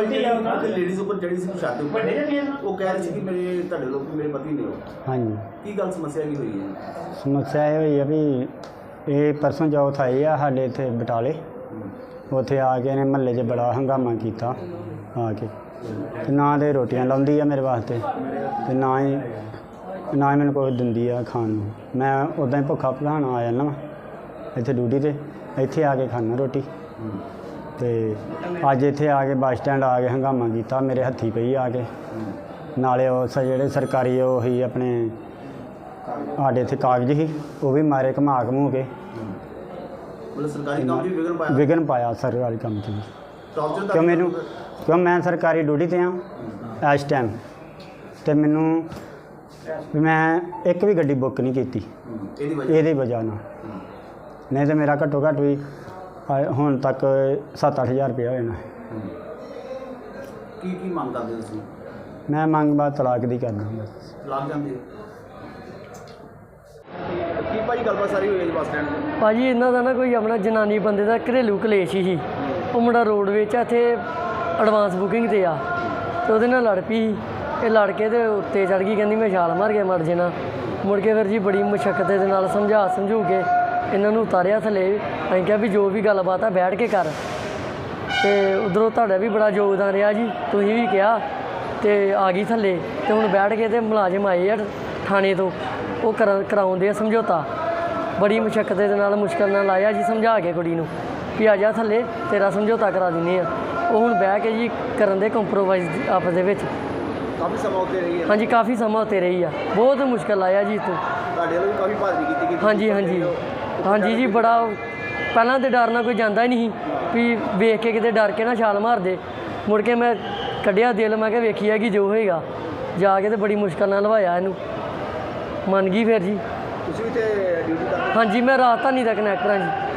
ਅੱਜ ਭਾਈ ਜਿਹੜੀ ਲੇਡੀਜ਼ ਉੱਪਰ ਚੜੀ ਸੀ ਛੱਤ ਉੱਪਰ ਉਹ ਕਹਿ ਰਹੀ ਸੀ ਕਿ ਮੇਰੇ ਤੁਹਾਡੇ ਲੋਕ ਮੇਰੇ ਪਤੀ ਨੇ ਹੋ ਹਾਂਜੀ। ਕੀ ਗੱਲ ਸਮੱਸਿਆ ਕੀ ਹੋਈ ਹੈ? ਸਮੱਸਿਆ ਇਹ ਹੋਈ ਆ ਵੀ ਇਹ ਪਰਸੋਂ ਚੌਥ ਆਏ ਆ ਸਾਡੇ ਇੱਥੇ ਬਟਾਲੇ। ਉੱਥੇ ਆ ਕੇ ਇਹਨੇ ਮਹੱਲੇ 'ਚ ਬੜਾ ਹੰਗਾਮਾ ਕੀਤਾ ਆ ਕੇ। ਤੇ ਨਾ ਦੇ ਰੋਟੀਆਂ ਲਾਉਂਦੀ ਆ ਮੇਰੇ ਵਾਸਤੇ ਤੇ ਨਾ ਹੀ ਨਾ ਹੀ ਮੈਨੂੰ ਕੁਛ ਦਿੰਦੀ ਆ ਖਾਣ ਨੂੰ। ਮੈਂ ਉਦਾਂ ਹੀ ਭੁੱਖਾ ਭਲਾਣ ਆ ਜਾਂਦਾ ਵਾਂ ਇੱਥੇ ਡਿਊਟੀ ਤੇ ਇੱਥੇ ਆ ਕੇ ਖਾਣਾ ਰੋਟੀ। ਤੇ ਅੱਜ ਇੱਥੇ ਆ ਕੇ ਬੱਸ ਸਟੈਂਡ ਆ ਕੇ ਹੰਗਾਮਾ ਕੀਤਾ ਮੇਰੇ ਹੱਥੀ ਪਈ ਆ ਕੇ। ਨਾਲੇ ਉਹ ਸ- ਜਿਹੜੇ ਸਰਕਾਰੀ ਉਹ ਹੀ ਆਪਣੇ ਸਾਡੇ ਇੱਥੇ ਕਾਗਜ਼ ਸੀ ਉਹ ਵੀ ਮਾਰੇ ਘੁਮਾ ਘਮੂ ਕੇ। ਮਤਲਬ ਸਰਕਾਰੀ ਕੰਮ ਦੀ ਵਿਗੜ ਪਾਇਆ? ਸਰਕਾਰੀ ਕੰਮ 'ਚ ਵੀ। ਕਿਉਂ ਮੈਨੂੰ ਕਿਉਂ ਮੈਂ ਸਰਕਾਰੀ ਡਿਊਟੀ ਤੇ ਆ ਇਸ ਟਾਈਮ ਤੇ ਮੈਨੂੰ ਮੈਂ ਇੱਕ ਵੀ ਗੱਡੀ ਬੁੱਕ ਨਹੀਂ ਕੀਤੀ। ਇਹਦੀ ਵਜ੍ਹਾ ਨਾਲ। ਨਹੀਂ ਤੇ ਮੇਰਾ ਘੱਟੋ ਘੱਟ ਵੀ ਆ- ਹੁਣ ਤੱਕ 7-8000 ਰੁਪਇਆ ਹੋਇਆ ਨਾ। ਕੀ ਕੀ ਮੰਗ ਕਰਦੇ ਹੋ ਤੁਸੀਂ? ਮੈਂ ਮੰਗ ਬਾਅਦ ਤਲਾਕ ਦੀ ਕਰਨਾ ਬਸ ਲੱਗ ਜਾਂਦੇ ਹੋ? ਕੀ ਭਾਈ ਗੱਲਬਾਤ ਸਾਰੀ ਹੋਈ ਹੈ ਜੀ ਬੱਸ ਸਟੈਂਡ ਤੇ? ਭਾਜੀ ਇਹਨਾਂ ਦਾ ਨਾ ਕੋਈ ਆਪਣਾ ਜਨਾਨੀ ਬੰਦੇ ਦਾ ਘਰੇਲੂ ਕਲੇਸ਼ ਹੀ ਸੀ। ਉਹ ਮੁੰਡਾ ਰੋਡ ਵਿੱਚ ਆ ਇੱਥੇ ਐਡਵਾਂਸ ਬੁਕਿੰਗ ਤੇ ਆ। ਤੇ ਉਹਦੇ ਨਾਲ ਲੜ ਪਈ। ਇਹ ਲੜ ਕੇ ਤੇ ਉੱਤੇ ਚੜ ਗਈ ਕਹਿੰਦੀ ਮੈਂ ਛਾਲ ਮਾਰ ਕੇ ਮਰ ਜਾਣਾ। ਮੁੜ ਕੇ ਫਿਰ ਜੀ ਬੜੀ ਮੁਸ਼ਕਲ ਦੇ ਨਾਲ ਸਮਝਾ ਸਮਝੂ ਕੇ ਇਹਨਾਂ ਨੂੰ ਉਤਾਰਿਆ ਥੱਲੇ। ਅਸੀਂ ਕਿਹਾ ਵੀ ਜੋ ਵੀ ਗੱਲਬਾਤ ਆ ਬੈਠ ਕੇ ਕਰ। ਤੇ ਉਧਰੋਂ ਤੁਹਾਡਾ ਵੀ ਬੜਾ ਯੋਗਦਾਨ ਰਿਹਾ ਜੀ। ਤੁਸੀਂ ਵੀ ਕਿਹਾ ਤੇ ਆ ਗਈ ਥੱਲੇ। ਤੇ ਹੁਣ ਬੈਠ ਕੇ ਤੇ ਮੁਲਾਜ਼ਮ ਆਏ ਆ ਥਾਣੇ ਤੋਂ। ਉਹ ਕਰਾ- ਕਰਾਉਂਦੇ ਆ ਸਮਝੌਤਾ। ਬੜੀ ਮੁਸ਼ਕਲ ਦੇ ਨਾਲ ਮੁਸ਼ਕਲ ਨਾਲ ਆਇਆ ਜੀ ਸਮਝਾ ਕੇ ਕੁੜੀ ਨੂੰ ਵੀ ਆ ਜਾ ਥੱਲੇ ਤੇਰਾ ਸਮਝੌਤਾ ਕਰਾ ਦਿੰਨੇ ਆ। ਉਹ ਹੁਣ ਬਹਿ ਕੇ ਜੀ ਕਰਨ ਦੇ ਕੰਪਰੋਮਾਈਜ਼ ਆਪਸ ਦੇ ਵਿੱਚ। ਕਾਫੀ ਸਮਾਂ ਉੱਤੇ ਰਹੀ ਹੈ ਹਾਂਜੀ ਕਾਫੀ ਸਮਾਂ ਉੱਤੇ ਰਹੀ ਆ। ਬਹੁਤ ਮੁਸ਼ਕਲ ਆਇਆ ਜੀ ਇੱਥੋਂ। ਤੁਹਾਡੇ ਵੱਲੋਂ ਵੀ ਕਾਫੀ ਭਾਜੀ ਕੀਤੀ ਗਈ। ਹਾਂਜੀ ਹਾਂਜੀ। ਹਾਂਜੀ ਜੀ ਬੜਾ ਪਹਿਲਾਂ ਤੇ ਡਰ ਨਾਲ ਕੋਈ ਜਾਂਦਾ ਹੀ ਨਹੀਂ ਸੀ ਵੀ ਵੇਖ ਕੇ ਕਿਤੇ ਡਰ ਕੇ ਨਾ ਛਾਲ ਮਾਰ ਦੇ। ਮੁੜ ਕੇ ਮੈਂ ਕੱਢਿਆ ਦਿਲ ਮੈਂ ਕਿਹਾ ਵੇਖੀ ਕਿ ਜੋ ਹੋਏਗਾ। ਜਾ ਕੇ ਤੇ ਬੜੀ ਮੁਸ਼ਕਲ ਨਾਲ ਲਵਾਇਆ ਇਹਨੂੰ। ਮੰਨ ਗਈ ਫਿਰ ਜੀ। ਤੁਸੀਂ ਵੀ ਤੇ ਡਿਊਟੀ ਕਰਦੇ ਹਾਂਜੀ ਮੈਂ ਰਾਜਧਾਨੀ ਦਾ ਕਨੈਕਟਰ ਹਾਂ ਜੀ।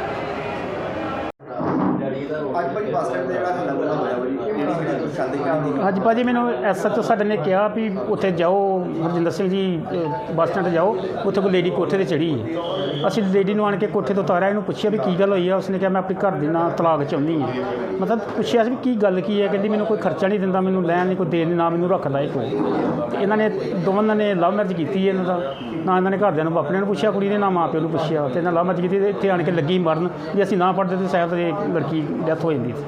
ਅੱਜ ਭਾਈ ਬੱਸ ਸਟੈਂਡ ਤੇ ਜਿਹੜਾ ਹੱਲਾ ਗੁੱਲਾ ਹੋਇਆ ਵਾ ਜੀ ਕਿਹੜੀ ਕਿਹੜੀ ਤੋਂ ਅੱਜ ਭਾਜੀ ਮੈਨੂੰ ਐਸਐਚਓ ਸਾਡੇ ਨੇ ਕਿਹਾ ਵੀ ਉੱਥੇ ਜਾਓ ਹਰਜਿੰਦਰ ਸਿੰਘ ਜੀ ਅ, ਬੱਸ ਸਟੈਂਡ ਜਾਓ ਉੱਥੇ ਕੋਈ ਲੇਡੀ ਕੋਠੇ ਤੇ ਚੜੀ ਹੈ। ਅਸੀਂ ਲੇਡੀ ਨੂੰ ਆਣ ਕੇ ਕੋਠੇ ਤੋਂ ਉਤਾਰਿਆ ਇਹਨੂੰ ਪੁੱਛਿਆ ਵੀ ਕੀ ਗੱਲ ਹੋਈ ਆ ਉਸਨੇ ਕਿਹਾ ਮੈਂ ਆਪਣੀ ਘਰ ਦੀ ਨਾਲ ਤਲਾਕ ਚਾਹੁੰਦੀ ਹਾਂ। ਮਤਲਬ ਪੁੱਛਿਆ ਸੀ ਵੀ ਕੀ ਗੱਲ ਕੀ ਹੈ ਕਹਿੰਦੀ ਮੈਨੂੰ ਕੋਈ ਖਰਚਾ ਨਹੀਂ ਦਿੰਦਾ ਮੈਨੂੰ ਲੈਣ ਨਹੀਂ ਕੋਈ ਦੇਣ ਨਹੀਂ ਨਾ ਮੈਨੂੰ ਰੱਖਦਾ ਇਹ ਕੋਈ। ਤੇ ਇਹਨਾਂ ਨੇ ਦੋਵਾਂ ਨੇ ਲਵ ਮੈਰਿਜ ਕੀਤੀ ਹੈ ਇਹਨਾਂ ਦਾ। ਨਾ ਇਹਨਾਂ ਨੇ ਘਰਦਿਆਂ ਨੂੰ ਆਪਣੇ ਨੂੰ ਪੁੱਛਿਆ ਕੁੜੀ ਨੇ ਨਾ ਮਾਂ ਪਿਓ ਨੂੰ ਪੁੱਛਿਆ ਤੇ ਇਹਨਾਂ ਲਵ ਮੈਰਿਜ ਕੀਤੀ ਤੇ ਇੱਥੇ ਆਣ ਕੇ ਲੱਗੀ ਮਰਨ ਜੇ ਅਸੀਂ ਨਾ ਪੜਦੇ ਤੇ ਸ਼ਾਇਦ ਇਹ ਲੜਕੀ ਡੈਥ ਹੋ ਜਾਂਦੀ ਸੀ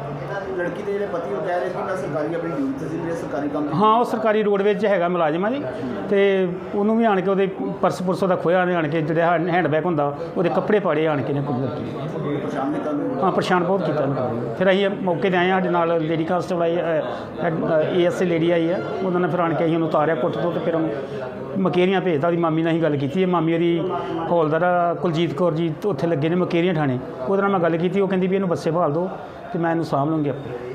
ਲੜਕੀ ਦੇ ਜਿਹੜੇ ਪਤੀ ਉਹ ਕਹਿ ਰਹੇ ਸੀ ਕਿ ਮੈਂ ਸਰਕਾਰੀ ਆਪਣੀ ਡਿਊਟੀ ਤੇ ਸੀ ਮੇਰੇ ਸਰਕਾਰੀ ਕੰਮ ਹਾਂ ਉਹ ਸਰਕਾਰੀ ਰੋਡਵੇਜ 'ਚ ਹੈਗਾ ਮੁਲਾਜ਼ਮ ਆ ਜੀ। ਤੇ ਉਹਨੂੰ ਵੀ ਆਣ ਕੇ ਉਹਦੇ ਪਰਸ ਪੁਰਸ ਉਹਦਾ ਖੋਇਆ ਨੇ ਆਣ ਕੇ ਜਿਹੜਾ ਹੈਂਡਬੈਗ ਹੁੰਦਾ ਉਹਦੇ ਕੱਪੜੇ ਪਾੜੇ ਆਣ ਕੇ ਨੇ ਕੁਝ ਪਰੇਸ਼ਾਨ ਕੀਤਾ ਉਹਨੂੰ? ਹਾਂ ਪਰੇਸ਼ਾਨ ਬਹੁਤ ਕੀਤਾ ਇਹਨੂੰ ਫਿਰ ਅਸੀਂ ਮੌਕੇ ਤੇ ਆਏ ਹਾਂ ਸਾਡੇ ਨਾਲ ਲੇਡੀ ਕਾਂਸਟੇਬਲ ਆਈ ਏਐਸਏ ਲੇਡੀ ਆਈ ਆ। ਉਹਨਾਂ ਨੇ ਫਿਰ ਆਣ ਕੇ ਅਸੀਂ ਉਹਨੂੰ ਉਤਾਰਿਆ ਕੁੱਟ ਤੋਂ ਤੇ ਫਿਰ ਉਹਨੂੰ ਮਕੇਰੀਆਂ ਭੇਜਤਾ ਉਹਦੀ ਮਾਮੀ ਨਾਲ ਹੀ ਗੱਲ ਕੀਤੀ। ਹੈ ਮਾਮੀ ਉਹਦੀ ਹੌਲਦਾਰ ਆ, ਕੁਲਜੀਤ ਕੌਰ ਜੀ ਉੱਥੇ ਲੱਗੇ ਨੇ ਮਕੇਰੀਆਂ ਥਾਣੇ। ਉਹਦੇ ਨਾਲ ਮੈਂ ਗੱਲ ਕੀਤੀ ਉਹ ਕਹਿੰਦੀ ਵੀ ਇਹਨੂੰ ਬੱਸੇ ਭਾਲ ਦਿਓ। ਤੇ ਮੈਂ ਇਹਨੂੰ ਸਾਂਭ ਲਵਾਂਗੀ ਆਪੇ।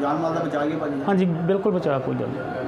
ਜਾਨ ਮਾਲ ਦਾ ਬਚਾ ਗਿਆ ਭਾਜੀ। ਹਾਂਜੀ ਬਿਲਕੁਲ ਬਚਾ ਕੋਈ ਗੱਲ ਨਹੀਂ